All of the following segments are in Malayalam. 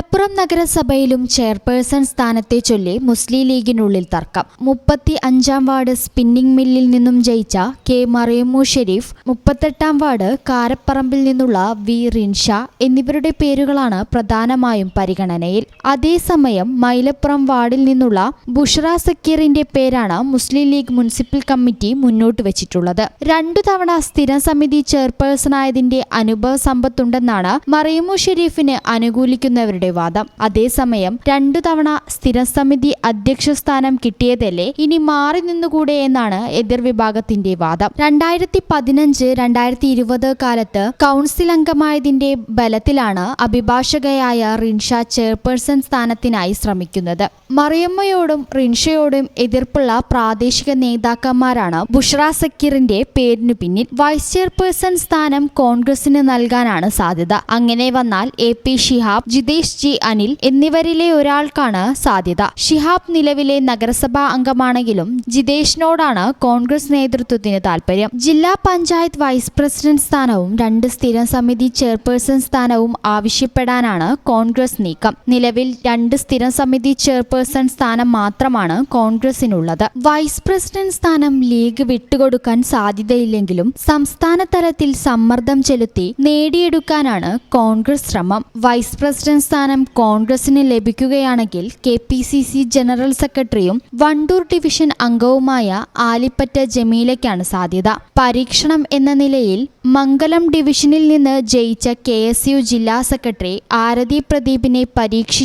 മലപ്പുറം നഗരസഭയിലും ചെയർപേഴ്സൺ സ്ഥാനത്തെ ചൊല്ലി മുസ്ലിം ലീഗിനുള്ളിൽ തർക്കം. മുപ്പത്തി അഞ്ചാം വാർഡ് സ്പിന്നിംഗ് മില്ലിൽ നിന്നും ജയിച്ച കെ മറിയമ്മു ഷെരീഫ് മുപ്പത്തെട്ടാം വാർഡ് കാരപ്പറമ്പിൽ നിന്നുള്ള വി റിൻഷ എന്നിവരുടെ പേരുകളാണ് പ്രധാനമായും പരിഗണനയിൽ. അതേസമയം മൈലപ്പുറം വാർഡിൽ നിന്നുള്ള ബുഷ്റ സക്കീറിന്റെ പേരാണ് മുസ്ലിം ലീഗ് മുനിസിപ്പൽ കമ്മിറ്റി മുന്നോട്ട് വെച്ചിട്ടുള്ളത്. രണ്ടു തവണ സ്ഥിരം സമിതി ചെയർപേഴ്സണായതിന്റെ അനുഭവ സമ്പത്തുണ്ടെന്നാണ് മറിയമു ഷെരീഫിന് അനുകൂലിക്കുന്നവരുടെ വാദം. അതേസമയം രണ്ടു തവണ സ്ഥിരം സമിതി അധ്യക്ഷ സ്ഥാനം കിട്ടിയതല്ലേ ഇനി മാറി നിന്നുകൂടെ എന്നാണ് എതിർ വിഭാഗത്തിന്റെ വാദം. രണ്ടായിരത്തി പതിനഞ്ച് രണ്ടായിരത്തി ഇരുപത് കാലത്ത് കൗൺസിൽ അംഗമായതിന്റെ ബലത്തിലാണ് അഭിഭാഷകയായ റിൻഷ ചെയർപേഴ്സൺ സ്ഥാനത്തിനായി ശ്രമിക്കുന്നത്. മറിയമ്മയോടും റിൻഷയോടും എതിർപ്പുള്ള പ്രാദേശിക നേതാക്കന്മാരാണ് ബുഷ്ര സക്കീറിന്റെ പേരിനു പിന്നിൽ. വൈസ് ചെയർപേഴ്സൺ സ്ഥാനം കോൺഗ്രസിന് നൽകാനാണ് സാധ്യത. അങ്ങനെ വന്നാൽ A P Shihab Jithesh G Anil എന്നിവരിലെ ഒരാൾക്കാണ് സാധ്യത. ഷിഹാബ് നിലവിലെ നഗരസഭാ അംഗമാണെങ്കിലും ജിതേഷിനോടാണ് കോൺഗ്രസ് നേതൃത്വത്തിന് താൽപര്യം. ജില്ലാ പഞ്ചായത്ത് വൈസ് പ്രസിഡന്റ് സ്ഥാനവും രണ്ട് സ്ഥിരം സമിതി ചെയർപേഴ്സൺ സ്ഥാനവും ആവശ്യപ്പെടാനാണ് കോൺഗ്രസ് നീക്കം. നിലവിൽ രണ്ട് സ്ഥിരം സമിതി ചെയർപേഴ്സൺ സ്ഥാനം മാത്രമാണ് കോൺഗ്രസിനുള്ളത്. വൈസ് പ്രസിഡന്റ് സ്ഥാനം ലീഗ് വിട്ടുകൊടുക്കാൻ സാധ്യതയില്ലെങ്കിലും സംസ്ഥാന തലത്തിൽ സമ്മർദ്ദം ചെലുത്തി നേടിയെടുക്കാനാണ് കോൺഗ്രസ് ശ്രമം. വൈസ് പ്രസിഡന്റ് സ്ഥാനം കോൺഗ്രസിന് ലഭിക്കുകയാണെങ്കിൽ K P C C general സെക്രട്ടറിയും വണ്ടൂർ ഡിവിഷൻ അംഗവുമായ ആലിപ്പറ്റ ജമീലയ്ക്കാണ് സാധ്യത. പരീക്ഷണം എന്ന നിലയിൽ മംഗലം ഡിവിഷനിൽ നിന്ന് ജയിച്ച കെ എസ് യു ജില്ലാ സെക്രട്ടറി ആരതി പ്രദീപിനെ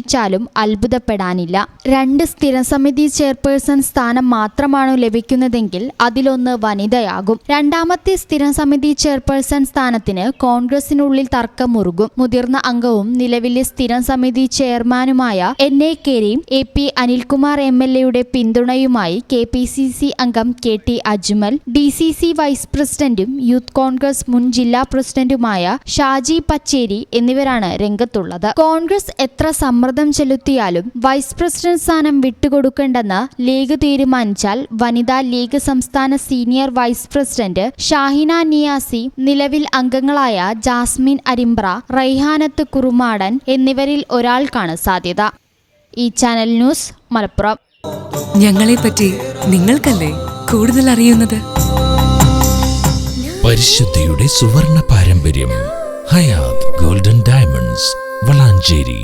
പരീക്ഷിച്ചാലും അത്ഭുതപ്പെടാനില്ല. രണ്ട് സ്ഥിരസമിതി ചെയർപേഴ്സൺ സ്ഥാനം മാത്രമാണ് ലഭിക്കുന്നതെങ്കിൽ അതിലൊന്ന് വനിതയാകും. രണ്ടാമത്തെ സ്ഥിരസമിതി ചെയർപേഴ്സൺ സ്ഥാനത്തിന് കോൺഗ്രസിനുള്ളിൽ തർക്കമുറുകും. മുതിർന്ന അംഗവും നിലവിലെ സ്ഥിരം സമിതി ചെയർമാനുമായ N A Kareem A P Anilkumar M L എയുടെ പിന്തുണയുമായി കെ പി സി സി അംഗം K T Ajmal D C C vice പ്രസിഡന്റും യൂത്ത് കോൺഗ്രസ് മുൻ ജില്ലാ പ്രസിഡന്റുമായ ഷാജി പച്ചേരി എന്നിവരാണ് രംഗത്തുള്ളത്. കോൺഗ്രസ് എത്ര സമ്മർദ്ദം ചെലുത്തിയാലും വൈസ് പ്രസിഡന്റ് സ്ഥാനം വിട്ടുകൊടുക്കേണ്ടെന്ന് ലീഗ് തീരുമാനിച്ചാൽ വനിതാ ലീഗ് സംസ്ഥാന senior vice president Shahina Niyasi നിലവിൽ അംഗങ്ങളായ ജാസ്മിൻ അരിമ്പ്ര റൈഹാനത്ത് കുറുമാടൻ എന്നിവരിൽ ഒരാൾക്കാണ് സാധ്യത. ഈ ചാനൽ ന്യൂസ് മലപ്പുറം. ഞങ്ങളെപ്പറ്റി നിങ്ങൾക്കല്ലേ കൂടുതൽ അറിയുന്നത്? പരിശുദ്ധിയുടെ സുവർണ പാരമ്പര്യം ഹയാത് ഗോൾഡൻ ഡയമണ്ട്സ് വളാഞ്ചേരി.